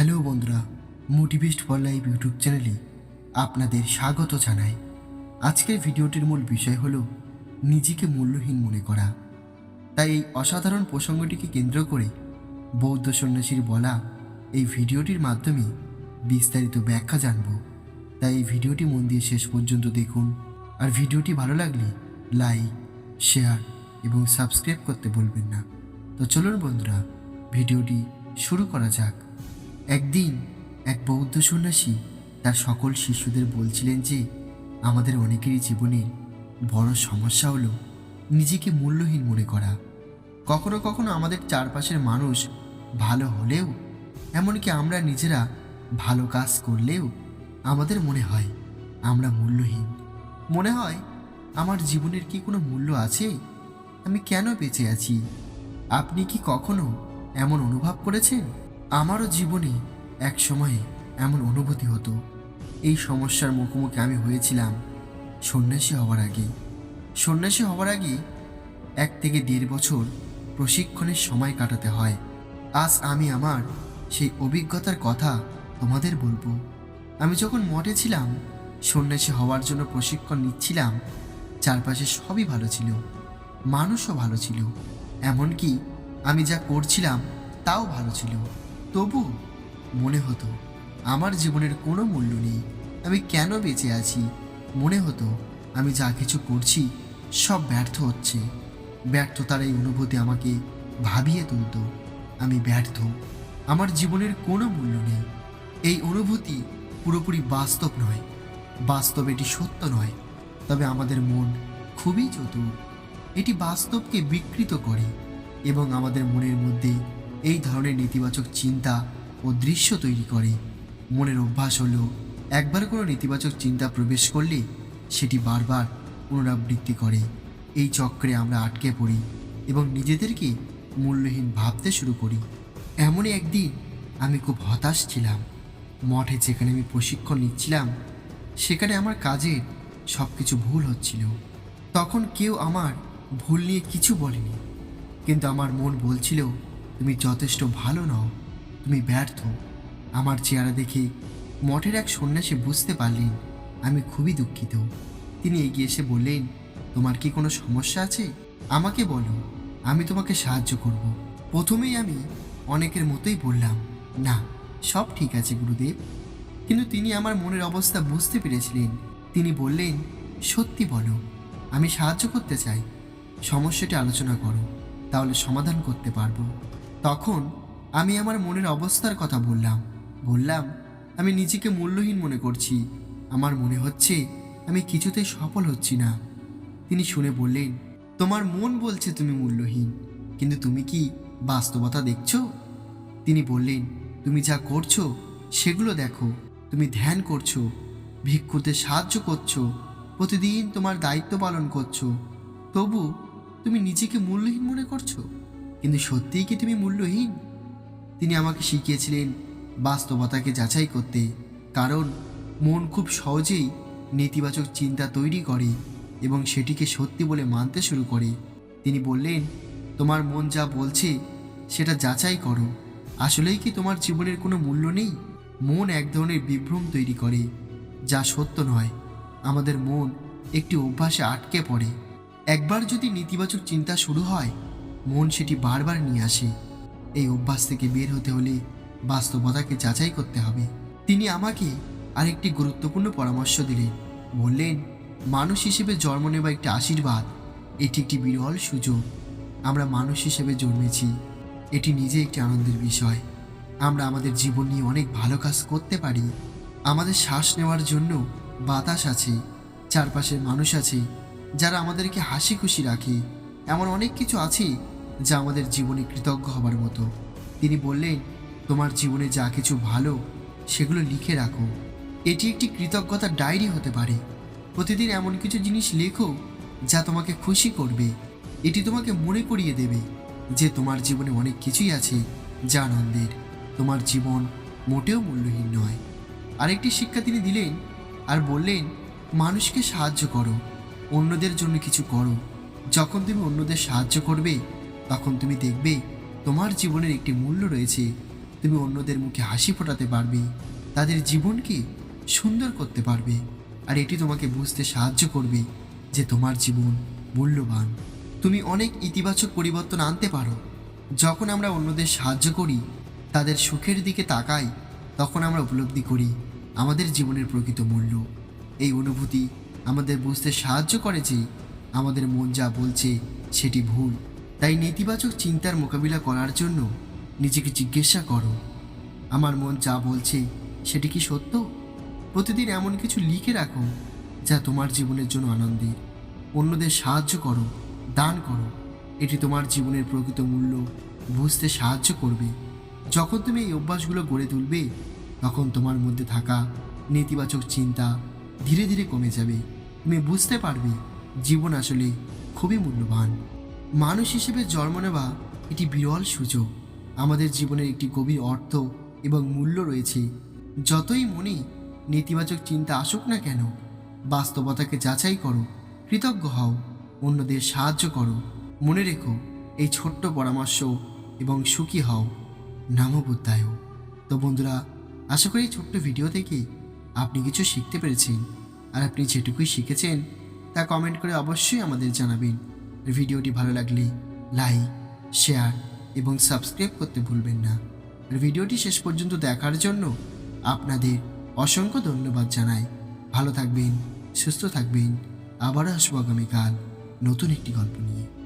Hello বন্ধুরা মোটিভেস্ট for life YouTube চ্যানেলে আপনাদের স্বাগত জানাই। আজকের ভিডিওটির মূল বিষয় হলো, নিজেকে মূল্যহীন মনে করা। তাই এই অসাধারণ প্রসঙ্গটিকে কেন্দ্র করে বৌদ্ধ সন্ন্যাসীর বলা এই ভিডিওটির মাধ্যমে বিস্তারিত ব্যাখ্যা জানব। তাই এই ভিডিওটি মন দিয়ে শেষ পর্যন্ত দেখুন। আর ভিডিওটি ভালো লাগলে লাইক, শেয়ার এবং সাবস্ক্রাইব করতে বলবেন না। তো চলুন বন্ধুরা, ভিডিওটি শুরু করা যাক। একদিন এক বৌদ্ধ সন্ন্যাসী তার সকল শিশুদের বলছিলেন যে, আমাদের অনেকেরই জীবনে বড় সমস্যা হলো নিজেকে মূল্যহীন মনে করা। কখনো কখনো আমাদের চারপাশের মানুষ ভালো হলেও, এমনকি আমরা নিজেরা ভালো কাজ করলেও আমাদের মনে হয় আমরা মূল্যহীন। মনে হয়, আমার জীবনের কি কোনো মূল্য আছে? আমি কেন বেঁচে আছি? আপনি কি কখনো এমন অনুভব করেছেন? আমারও জীবনে এক সময়ে এমন অনুভূতি হতো। এই সমস্যার মুখোমুখি আমি হয়েছিলাম সন্ন্যাসী হওয়ার আগে। সন্ন্যাসী হওয়ার আগে এক থেকে দেড় বছর প্রশিক্ষণের সময় কাটাতে হয়। আজ আমি আমার সেই অভিজ্ঞতার কথা তোমাদের বলব। আমি যখন মঠে ছিলাম, সন্ন্যাসী হওয়ার জন্য প্রশিক্ষণ নিচ্ছিলাম, চারপাশে সবই ভালো ছিল, মানুষও ভালো ছিল। এমনকি আমি যা করছিলাম, তাও ভালো ছিল। তবু মনে হতো, আমার জীবনের কোনো মূল্য নেই। আমি কেন বেঁচে আছি? মনে হতো, আমি যা কিছু করছি, সব ব্যর্থ হচ্ছে। ব্যর্থতার এই অনুভূতি আমাকে ভাবিয়ে তুলত। আমি ব্যর্থ। আমার জীবনের কোনো মূল্য নেই। এই অনুভূতি পুরোপুরি বাস্তব নয়। বাস্তব এটি সত্য নয়। তবে আমাদের মন খুবই চতুর। এটি বাস্তবকে বিকৃত করে এবং আমাদের মনের মধ্যে এই ধরনের নেতিবাচক চিন্তা ও দৃশ্য তৈরি করে। মনের অভ্যাস হলো, একবার কোনো নেতিবাচক চিন্তা প্রবেশ করলে সেটি বারবার পুনরাবৃত্তি করে। এই চক্রে আমরা আটকে পড়ি এবং নিজেদেরকে মূল্যহীন ভাবতে শুরু করি। এমনই একদিন আমি খুব হতাশ ছিলাম। মঠে যেখানে আমি প্রশিক্ষণ নিচ্ছিলাম, সেখানে আমার কাজের সব কিছু ভুল হচ্ছিল। তখন কেউ আমার ভুল নিয়ে কিছু বলেনি। কিন্তু আমার মন বলছিল তুমি যথেষ্ট ভালো নও, তুমি ব্যর্থ। আমার চেহারা দেখে মঠের এক সন্ন্যাসী বুঝতে পারলেন, আমি খুবই দুঃখিত। তিনি এগিয়ে এসে বললেন, তোমার কি কোনো সমস্যা আছে? আমাকে বলো, আমি তোমাকে সাহায্য করব। প্রথমেই আমি অনেকের মতোই বললাম, না, সব ঠিক আছে গুরুদেব। কিন্তু তিনি আমার মনের অবস্থা বুঝতে পেরেছিলেন। তিনি বললেন, সত্যি বলো, আমি সাহায্য করতে চাই। সমস্যাটি আলোচনা করো, তাহলে সমাধান করতে পারব। তখন আমি আমার মনের অবস্থার কথা বললাম। বললাম, আমি নিজেকে মূল্যহীন মনে করছি। আমার মনে হচ্ছে আমি কিছুতে সফল হচ্ছি না। তিনি শুনে বললেন, তোমার মন বলছে তুমি মূল্যহীন, কিন্তু তুমি কি বাস্তবতা দেখছ? তিনি বললেন, তুমি যা করছ, সেগুলো দেখো। তুমি ধ্যান করছ, ভিক্ষুতে সাহায্য করছ, প্রতিদিন তোমার দায়িত্ব পালন করছ। তবু তুমি নিজেকে মূল্যহীন মনে করছ? কিন্তু সত্যিই কি তুমি মূল্যহীন? তিনি আমাকে শিখিয়েছিলেন বাস্তবতাকে যাচাই করতে, কারণ মন খুব সহজেই নেতিবাচক চিন্তা তৈরি করে এবং সেটিকে সত্যি বলে মানতে শুরু করে। তিনি বললেন, তোমার মন যা বলছে, সেটা যাচাই করো। আসলেই কি তোমার জীবনের কোনো মূল্য নেই? মন এক ধরনের বিভ্রম তৈরি করে, যা সত্য নয়। আমাদের মন একটি অভ্যাসে আটকে পড়ে। একবার যদি নেতিবাচক চিন্তা শুরু হয় মন সেটি বারবার নিয়ে আসে। এই অভ্যাস থেকে বের হতে হলে বাস্তবতাকে যাচাই করতে হবে। তিনি আমাকে আরেকটি গুরুত্বপূর্ণ পরামর্শ দিলেন। বললেন, মানুষ হিসেবে জন্ম নেওয়া একটি আশীর্বাদ। এটি একটি বিরল সুযোগ। আমরা মানুষ হিসেবে জন্মেছি। এটি নিজে একটি আনন্দের বিষয়। আমরা আমাদের জীবন নিয়ে অনেক ভালো কাজ করতে পারি। আমাদের শ্বাস নেওয়ার জন্য বাতাস আছে। চারপাশের মানুষ আছে যারা আমাদেরকে হাসি খুশি রাখে। এমন অনেক কিছু আছে যা আমাদের জীবনে কৃতজ্ঞ হবার মতো। তিনি বললেন, তোমার জীবনে যা কিছু ভালো, সেগুলো লিখে রাখো। এটি একটি কৃতজ্ঞতার ডায়েরি হতে পারে। প্রতিদিন এমন কিছু জিনিস লেখো, যা তোমাকে খুশি করবে। এটি তোমাকে মনে করিয়ে দেবে যে তোমার জীবনে অনেক কিছুই আছে যা আনন্দের। তোমার জীবন মোটেও মূল্যহীন নয়। আরেকটি শিক্ষা তিনি দিলেন আর বললেন, মানুষকে সাহায্য করো, অন্যদের জন্য কিছু করো। যখন তুমি অন্যদের সাহায্য করবে তখন তুমি দেখবে তোমার জীবনের একটি মূল্য রয়েছে। তুমি অন্যদের মুখে হাসি ফোটাতে পারবে। তাদের জীবনকে সুন্দর করতে পারবে। আর এটি তোমাকে বুঝতে সাহায্য করবে যে তোমার জীবন মূল্যবান। তুমি অনেক ইতিবাচক পরিবর্তন আনতে পারো। যখন আমরা অন্যদের সাহায্য করি, তাদের সুখের দিকে তাকাই, তখন আমরা উপলব্ধি করি আমাদের জীবনের প্রকৃত মূল্য। এই অনুভূতি আমাদের বুঝতে সাহায্য করে যে আমাদের মন যা বলছে সেটি ভুল। তাই নেতিবাচক চিন্তার মোকাবিলা করার জন্য নিজেকে জিজ্ঞাসা করো। আমার মন যা বলছে, সেটি কি সত্য? প্রতিদিন এমন কিছু লিখে রাখো, যা তোমার জীবনের জন্য আনন্দের। অন্যদের সাহায্য করো, দান করো। এটি তোমার জীবনের প্রকৃত মূল্য, বুঝতে সাহায্য করবে। যখন তুমি এই অভ্যাসগুলো গড়ে তুলবে, তখন তোমার মধ্যে থাকা নেতিবাচক চিন্তা ধীরে ধীরে কমে যাবে। তুমি বুঝতে পারবে, জীবন আসলে খুবই মূল্যবান। মানুষ হিসেবে জন্ম নেওয়া এটি বিরল সুযোগ। আমাদের জীবনের একটি গভীর অর্থ এবং মূল্য রয়েছে। যতই মনে নেতিবাচক চিন্তা আসুক না কেন, বাস্তবতাকে যাচাই করো, কৃতজ্ঞ হও, অন্যদের সাহায্য করো। মনে রেখো, এই ছোট্ট পরামর্শ এবং সুখী হও। নামো বুদ্ধায়। তো বন্ধুরা, আশা করি এই ছোট্ট ভিডিও থেকে আপনি কিছু শিখতে পেরেছেন। আর আপনি যেটুকুই শিখেছেন, তা কমেন্ট করে অবশ্যই আমাদের জানাবেন। ভিডিওটি ভালো লাগলে লাইক, শেয়ার এবং সাবস্ক্রাইব করতে ভুলবেন না। ভিডিওটি শেষ পর্যন্ত দেখার জন্য আপনাদের অসংখ্য ধন্যবাদ জানাই। ভালো থাকবেন, সুস্থ থাকবেন। আবারও আসব আগামীকাল নতুন একটি গল্প নিয়ে।